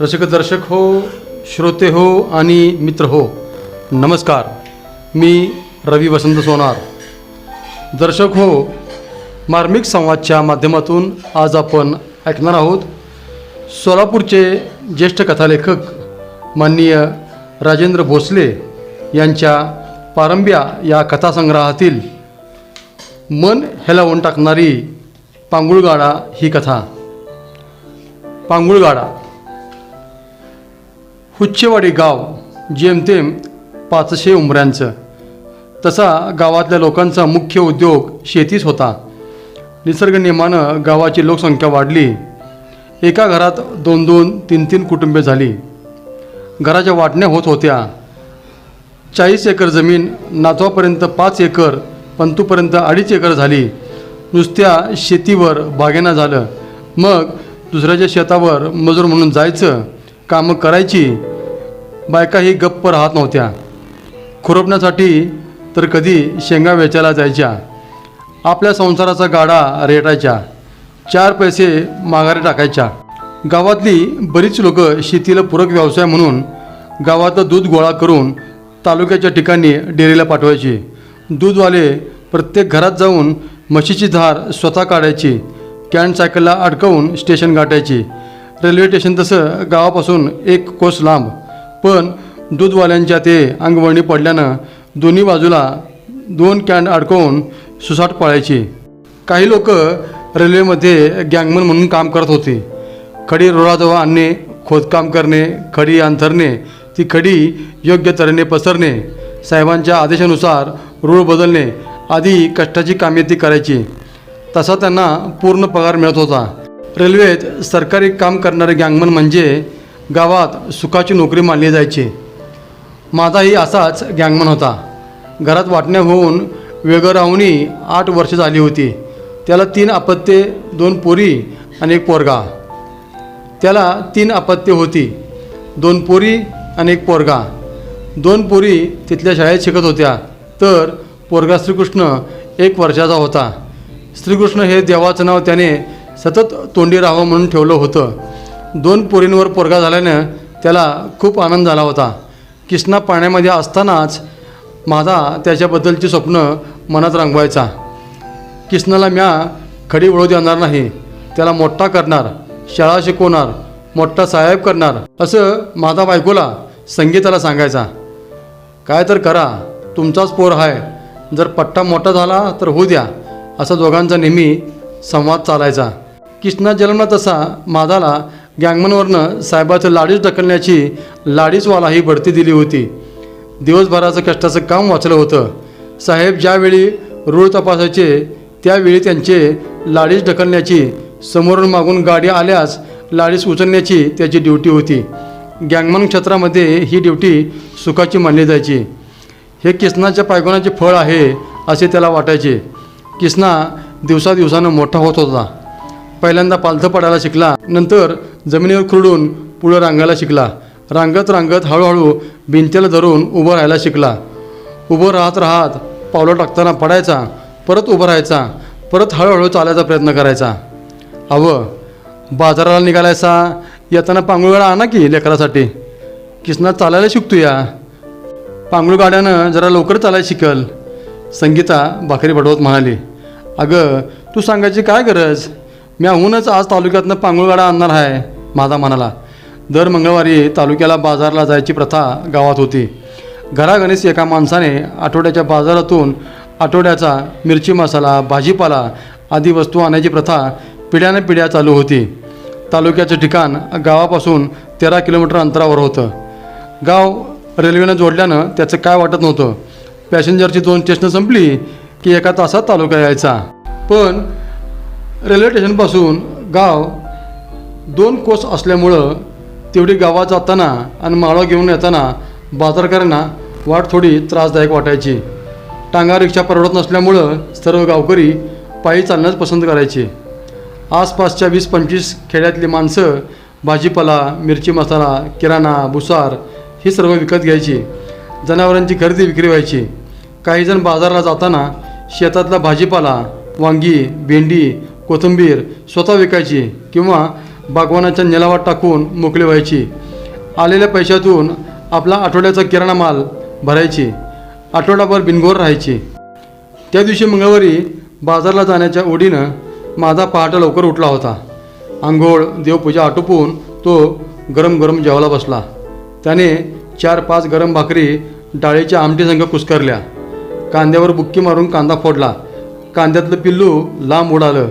रसिक दर्शक हो श्रोते हो आणि मित्र हो नमस्कार. मी रवी वसंत सोनार. दर्शक हो मार्मिक संवादच्या माध्यमातून आज आपण ऐकणार आहोत सोलापूरचे ज्येष्ठ कथालेखक माननीय राजेंद्र भोसले यांच्या पारंब्या या कथासंग्रहातील मन हेलावून टाकणारी पांगुळगाडा ही कथा. पांगुळगाडा. हुच्चेवाडी गाव जेमतेम पाचशे उमऱ्यांचं तसा गावातल्या लोकांचा मुख्य उद्योग शेतीच होता. निसर्ग नियमानं गावाची लोकसंख्या वाढली. एका घरात दोन दोन तीन तीन कुटुंबे झाली. घराच्या वाटण्या होत होत्या. चाळीस एकर जमीन नातवापर्यंत पाच एकर पंतूपर्यंत अडीच एकर झाली. नुसत्या शेतीवर बागेना झालं. मग दुसऱ्याच्या शेतावर मजूर म्हणून जायचं कामं करायची बायकाही गप्प राहत नव्हत्या. खुरपण्यासाठी तर कधी शेंगा वेचायला जायच्या. आपल्या संसाराचा गाडा रेटायच्या. चार पैसे माघारी टाकायच्या. गावातली बरीच लोक शेतीला पूरक व्यवसाय म्हणून गावातलं दूध गोळा करून तालुक्याच्या ठिकाणी डेअरीला पाठवायची. दूधवाले प्रत्येक घरात जाऊन म्हशीची धार स्वतः काढायची. कॅन सायकलला अडकवून स्टेशन गाठायची. रेल्वे स्टेशन तसं गावापासून एक कोस लांब. पण दूधवाल्यांच्या ते अंगवळणी पडल्यानं दोन्ही बाजूला दोन कॅन अडकवून सुसाट पाळायची. काही लोक रेल्वेमध्ये गँगमन म्हणून काम करत होते. खडी रुळाजवळ आणणे खोदकाम करणे खडी अंथरणे ती खडी योग्य तऱ्हेने पसरणे साहेबांच्या आदेशानुसार रूळ बदलणे आदी कष्टाची कामे ती करायची. तसा त्यांना पूर्ण पगार मिळत होता. रेल्वेत सरकारी काम करणारे गँगमन म्हणजे गावात सुखाची नोकरी मानली जायची. माझाही असाच गँगमन होता. घरात वाटण्या होऊन वेगळं आठ वर्ष झाली होती. त्याला तीन अपत्ये दोन पोरी आणि एक पोरगा. त्याला तीन अपत्ये होती. दोन पोरी आणि एक पोरगा. दोन पोरी तिथल्या शाळेत शिकत होत्या. तर पोरगा श्रीकृष्ण एक वर्षाचा होता. श्रीकृष्ण हे देवाचं नाव त्याने सतत तोंडी राहावं म्हणून ठेवलं होतं. दोन पोरींवर पोरगा झाल्यानं त्याला खूप आनंद झाला होता. कृष्णा पाण्यामध्ये असतानाच माझा त्याच्याबद्दलची स्वप्न मनात रंगवायचा. कृष्णाला म्या खडी वळू देणार नाही. त्याला मोठा करणार शाळा शिकवणार मोठा साहेब करणार असं माझा बायकोला संगीताला सांगायचा. काय तर करा तुमचाच पोर आहे जर पट्टा मोठा झाला तर होऊ द्या असा दोघांचा नेहमी संवाद चालायचा. कृष्णा जन्मला तसा माझाला गँगमनवरनं साहेबाचं लाडीच ढकलण्याची लाडीचवाला ही बढती दिली होती. दिवसभराचं कष्टाचं काम वाचलं होतं. साहेब ज्यावेळी रूळ तपासायचे त्यावेळी त्यांचे लाडीच ढकलण्याची समोरून मागून गाडी आल्यास लाडीस उचलण्याची त्याची ड्युटी होती. गँगमन क्षेत्रामध्ये ही ड्युटी सुखाची मानली जायची. हे किसनाच्या पायगुणाचे फळ आहे असे त्याला वाटायचे. किसना दिवसादिवसानं मोठा होत होता. पहिल्यांदा पालथं पडायला शिकला. नंतर जमिनीवर खुरडून पुढं रांगायला शिकला. रांगत रांगत हळूहळू भिंतीला धरून उभं राहायला शिकला. उभं राहत राहत पावलं टाकताना पडायचा परत उभं राहायचा परत हळूहळू चालायचा प्रयत्न करायचा. अवं बाजाराला निघालायसा येताना पांगुळगाडा आणा की लेकरासाठी? किसना चालायला शिकतो या? पांगुळ गाड्यानं जरा लवकर चालायला शिकल. संगीता भाकरी बडवत म्हणाली अगं तू सांगायची काय गरज? मी आहूनच आज तालुक्यातनं पांगुळगाडा आणणार आहे माझा म्हणाला दर मंगळवारी तालुक्याला बाजारला जायची प्रथा गावात होती. घरागणीस एका माणसाने आठवड्याच्या बाजारातून आठवड्याचा मिरची मसाला भाजीपाला आदी वस्तू आणायची प्रथा पिढ्याने पिढ्या चालू होती. तालुक्याचं ठिकाण गावापासून तेरा किलोमीटर अंतरावर होतं. गाव रेल्वेनं जोडल्यानं त्याचं काय वाटत नव्हतं. पॅसेंजरची दोन स्टेशनं संपली की एका तासात तालुका यायचा. पण रेल्वे स्टेशनपासून गाव दोन कोस असल्यामुळं तेवढी गावात जाताना आणि माळं घेऊन येताना बाजारकऱ्यांना वाट थोडी त्रासदायक वाटायची. टांगा रिक्षा परवडत नसल्यामुळं सर्व गावकरी पायी चालण्यास पसंत करायचे. आसपासच्या वीस पंचवीस खेड्यातली माणसं भाजीपाला मिरची मसाला किराणा भुसार ही सर्व विकत घ्यायची. जनावरांची खरेदी विक्री व्हायची. काहीजण बाजाराला जाताना शेतातला भाजीपाला वांगी भेंडी कोथिंबीर स्वतः विकायची किंवा बागवानाच्या निलावात टाकून मोकळी व्हायची. आलेल्या पैशातून आपला आठवड्याचा किराणा माल भरायची. आठवडाभर बिनगोर राहायची. त्या दिवशी मंगळवारी बाजारला जाण्याच्या ओढीनं माझा पहाटा लवकर उठला होता. आंघोळ देवपूजा आटोपून तो गरम गरम जेवायला बसला. त्याने चार पाच गरम भाकरी डाळीच्या आमटीसंग कुस्करल्या. कांद्यावर बुक्की मारून कांदा फोडला. कांद्यातलं पिल्लू लांब उडालं.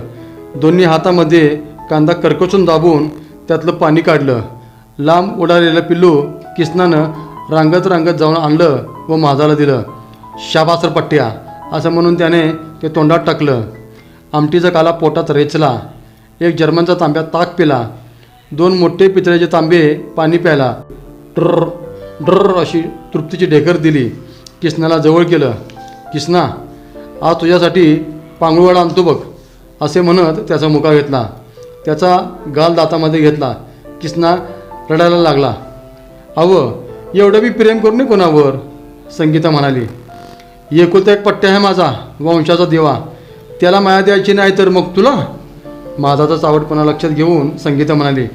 दोन्ही हातामध्ये कांदा करकचून दाबून त्यातलं पाणी काढलं. लांब उडालेलं पिल्लू किसनानं रांगत रांगत जाऊन आणलं व माझाला दिलं. शाबासर पट्ट्या असं म्हणून त्याने ते तोंडात टाकलं. आमटीचा काला पोटात रेचला. एक जर्मनचा तांब्यात ताक पिला. दोन मोठे पितळ्याचे तांबे पाणी प्यायला. ट्र ड्र अशी तृप्तीची ढेकर दिली. किसनाला जवळ केलं. किसना आज तुझ्यासाठी पांगुळवाडा आणतो बघ. असे म्हणत त्याचा मुका घेतला. त्याचा गाल दातामध्ये घेतला. किसना रडायला लागला. अव एवढं बी प्रेम करू नये कोणावर संगीता म्हणाली. एकुलता एक पट्ट्या आहे माझा वंशाचा देवा. त्याला माया द्यायची नाही तर मग तुला? माझाचा चावटपणा लक्षात घेऊन संगीता म्हणाली.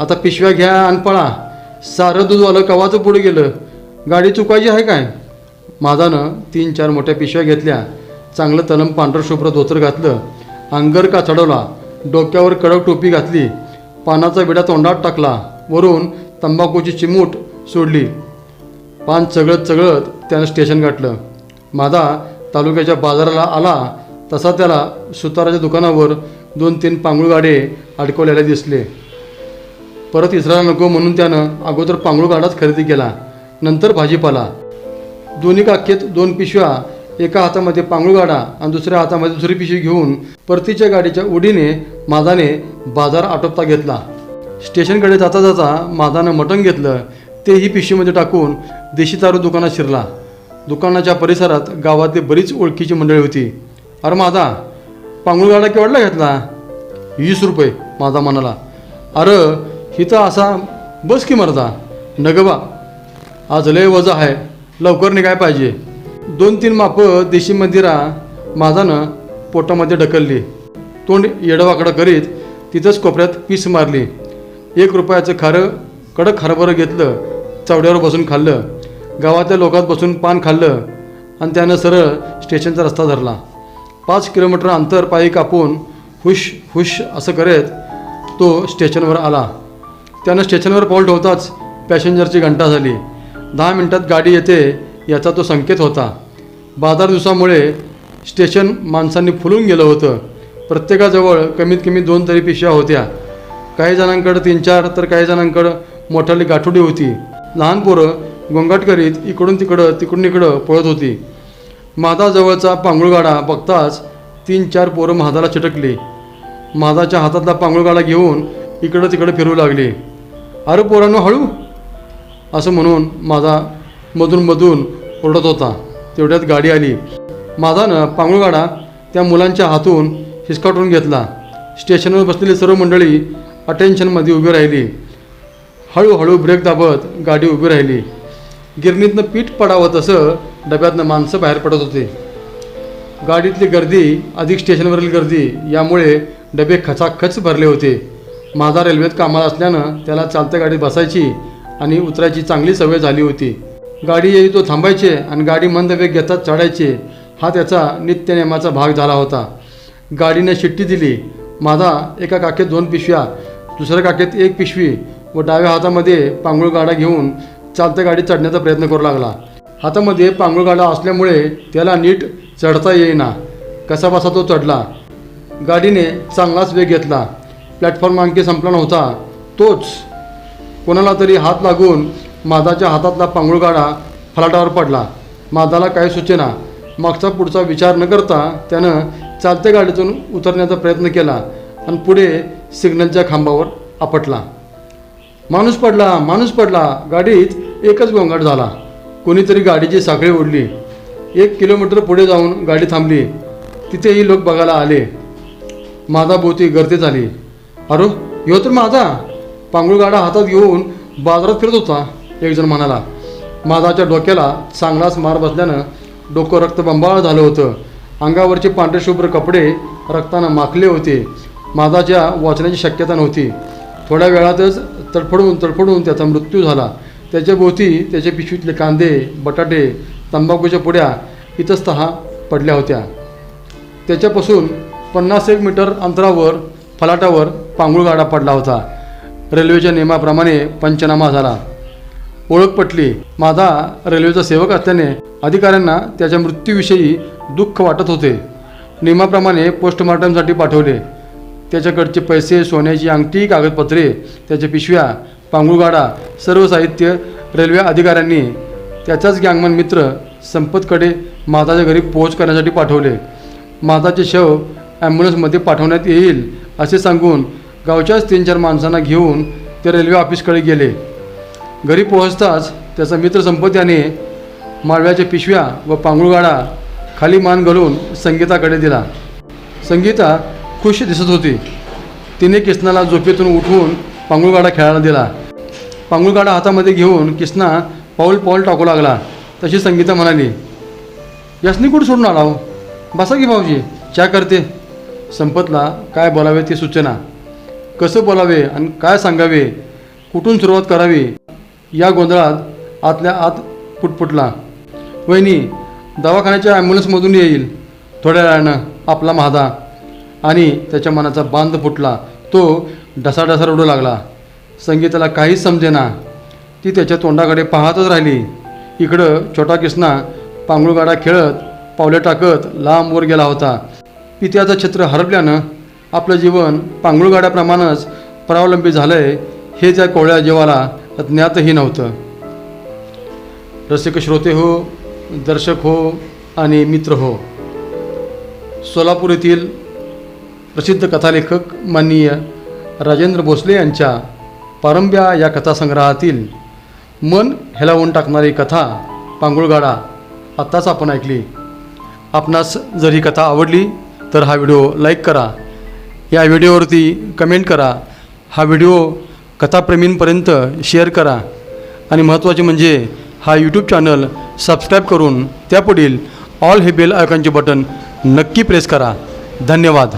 आता पिशव्या घ्या आणि पळा. सारं दूधवालं कवाचं पुढे गेलं. गाडी चुकायची आहे काय? माझानं तीन चार मोठ्या पिशव्या घेतल्या. चांगलं तलम पांढरं शुभ्र धोतर घातलं. अंगर का चढवला डोक्यावर कडक टोपी घातली. पानाचा विडा तोंडात टाकला. वरून तंबाखूची चिमूट सोडली. पान चगळत चगळत त्यानं स्टेशन गाठलं. माझा तालुक्याच्या बाजाराला आला. तसा त्याला सुताराच्या दुकानावर दोन तीन पांगुळ गाडे अडकवलेले दिसले. परत इसरायला नको म्हणून त्यानं अगोदर पांगुळ गाडाच खरेदी केला. नंतर भाजीपाला. दोन्ही काखेत दोन पिशव्या एका हातामध्ये पांगुळ गाडा आणि दुसऱ्या हातामध्ये दुसरी पिशवी घेऊन परतीच्या गाडीच्या उडीने माझाने बाजार आटोपता घेतला. स्टेशनकडे जाता जाता माझानं मटण घेतलं तेही पिशवीमध्ये टाकून देशी दारू दुकानात शिरला. दुकानाच्या परिसरात गावातली बरीच ओळखीची मंडळी होती. अरे माझा पांगुळ गाडा केवढला घेतला? वीस रुपये माझा म्हणाला. अरे हिथं असा बस की मरदा. नगबा आज लय वजा आहे. लवकर निघाय पाहिजे. दोन तीन मापं देशी मंदिरा माझानं पोटामध्ये ढकलली. तोंड येडवाकडं करीत तिथंच कोपऱ्यात पीस मारली. एक रुपयाचं खारं कडक हरभरं घेतलं चावड्यावर बसून खाल्लं. गावातल्या लोकात बसून पान खाल्लं आणि त्यानं सरळ स्टेशनचा रस्ता धरला. पाच किलोमीटर अंतर पायी कापून हुश हुश असं करत तो स्टेशनवर आला. त्यानं स्टेशनवर पाऊल ठेवताच पॅसेंजरची घंटा झाली. दहा मिनटात गाडी येते याचा तो संकेत होता. बाजार दिवसामुळे स्टेशन माणसांनी फुलून गेलं होतं. प्रत्येकाजवळ कमीत कमी दोन तरी पिशव्या होत्या. काही जणांकडं तीन चार तर काही जणांकडं मोठाली गाठोडी होती. लहान पोरं गोंगाट करीत इकडून तिकडं तिकडून इकडं पळत होती. माझाजवळचा पांगुळगाडा बघताच तीन चार पोरं महादाला चिटकली. महादाच्या हातातला पांगुळगाडा घेऊन इकडं तिकडं फिरू लागली. अरे पोरांनो हळू! असं म्हणून माझा मधून मधून ओरडत होता. तेवढ्यात गाडी आली. माझानं पांगुळगाडा त्या मुलांच्या हातून हिसकाटून घेतला. स्टेशनवर बसलेली सर्व मंडळी अटेन्शनमध्ये उभी राहिली. हळूहळू ब्रेक दाबत गाडी उभी राहिली. गिरणीतनं पीठ पडावं तसं डब्यातनं माणसं बाहेर पडत होते. गाडीतली गर्दी अधिक स्टेशनवरील गर्दी यामुळे डबे खचाखच भरले होते. माझा रेल्वेत कामाला असल्यानं त्याला चालत्या गाडीत बसायची आणि उतरायची चांगली सवय झाली होती. गाडी येई तो थांबायचे आणि गाडी मंद वेग घेतात चढायचे. हा त्याचा नित्यनेमाचा भाग झाला होता. गाडीने शिट्टी दिली. माझा एका काखेत दोन पिशव्या दुसऱ्या काखेत एक पिशवी व डाव्या हातामध्ये पांगुळ गाडा घेऊन चालत्या गाडीत चढण्याचा प्रयत्न करू लागला. हातामध्ये पांगुळ गाडा असल्यामुळे त्याला नीट चढता येईना. कसा बसा तो चढला. गाडीने चांगलाच वेग घेतला. प्लॅटफॉर्म आणखी संपला नव्हता. तोच कोणाला तरी हात लागून माधाच्या हातातला पांगुळगाडा फलाटावर पडला. माझाला काही सूचना. मागचा पुढचा विचार न करता त्यानं चालत्या गाडीतून उतरण्याचा प्रयत्न केला आणि पुढे सिग्नलच्या खांबावर आपटला. माणूस पडला माणूस पडला. गाडीत एकच गोंगाट झाला. कोणीतरी गाडीची साखळी ओढली. एक किलोमीटर पुढे जाऊन गाडी थांबली. तिथेही लोक बघायला आले. माझा भोवती गर्दी झाली अरे ह्यो तर माझा पांगुळ गाडा हातात घेऊन बाजारात फिरत होता. एकजण म्हणाला माझाच्या डोक्याला चांगलाच मार बसल्यानं डोकं रक्तबंबाळ झालं होतं. अंगावरचे पांढरे शुभ्र कपडे रक्तानं माखले होते. माझाच्या वाचण्याची शक्यता नव्हती. थोड्या वेळातच तडफडून तडफडून त्याचा मृत्यू झाला. त्याच्या भोवती त्याच्या पिशवीतले कांदे बटाटे तंबाखूच्या पुड्या इतस्तहा पडल्या होत्या. त्याच्यापासून पन्नास एक मीटर अंतरावर फलाटावर पांगुळगाडा पडला होता. रेल्वेच्या नियमाप्रमाणे पंचनामा झाला. ओळख पटली. माझा रेल्वेचा सेवक असल्याने अधिकाऱ्यांना त्याच्या मृत्यूविषयी दुःख वाटत होते. नियमाप्रमाणे पोस्टमॉर्टमसाठी पाठवले. त्याच्याकडचे पैसे सोन्याची अंगठी कागदपत्रे त्याच्या पिशव्या पांगुळगाडा सर्व साहित्य रेल्वे अधिकाऱ्यांनी त्याचाच गँगमन मित्र संपतकडे माताच्या घरी पोहोच करण्यासाठी पाठवले. माताचे शव ॲम्ब्युलन्समध्ये पाठवण्यात येईल असे सांगून गावच्याच तीन चार माणसांना घेऊन ते रेल्वे ऑफिसकडे गेले. घरी पोहोचताच त्याचा मित्र संपत्याने माळव्याच्या पिशव्या व पांगुळगाडा खाली मान घालून संगीताकडे दिला. संगीता खुश दिसत होती. तिने किसनाला झोपेतून उठवून पांगुळगाडा खेळायला दिला. पांगुळगाडा हातामध्ये घेऊन किसना पाऊल पाऊल टाकू लागला. तशी संगीता म्हणाली यासनी कुठं सोडून आला हो? बसा की भाऊजी च्या करते. संपतला काय बोलावे ती सूचना. कसं बोलावे आणि काय सांगावे कुठून सुरुवात करावी? या गोंधळात आतल्या आत पुटपुटला. वहिनी दवाखान्याच्या ॲम्ब्युलन्समधून येईल. थोड्या वेळानं आपला महादा. आणि त्याच्या मनाचा बांध फुटला. तो ढसाढसा रडू लागला. संगीताला काहीच समजेना. ती त्याच्या तोंडाकडे पाहतच राहिली. इकडं छोटा किसना पांगुळगाडा खेळत पावले टाकत लांब वर गेला होता. पित्याचं छत्र हरपल्यानं आपलं जीवन पांगुळगाड्याप्रमाणेच परावलंबी झालंय. हे त्या कोवळ्या जीवाला ज्ञातही नव्हतं. रसिक श्रोते हो दर्शक हो आणि मित्र हो सोलापूर येथील प्रसिद्ध कथालेखक माननीय राजेंद्र भोसले यांच्या पारंब्या या कथासंग्रहातील मन हेलावून टाकणारी कथा पांगुळगाडा आत्ताच आपण ऐकली. आपणास जर ही कथा आवडली तर हा व्हिडिओ लाईक करा. या व्हिडिओवरती कमेंट करा. हा व्हिडिओ कथाप्रेमींपर्यंत शेअर करा. आणि महत्त्वाचे म्हणजे हा यूट्यूब चॅनल सबस्क्राईब करून त्यापुढील ऑल हे बेल आयकॉनचे बटन नक्की प्रेस करा. धन्यवाद.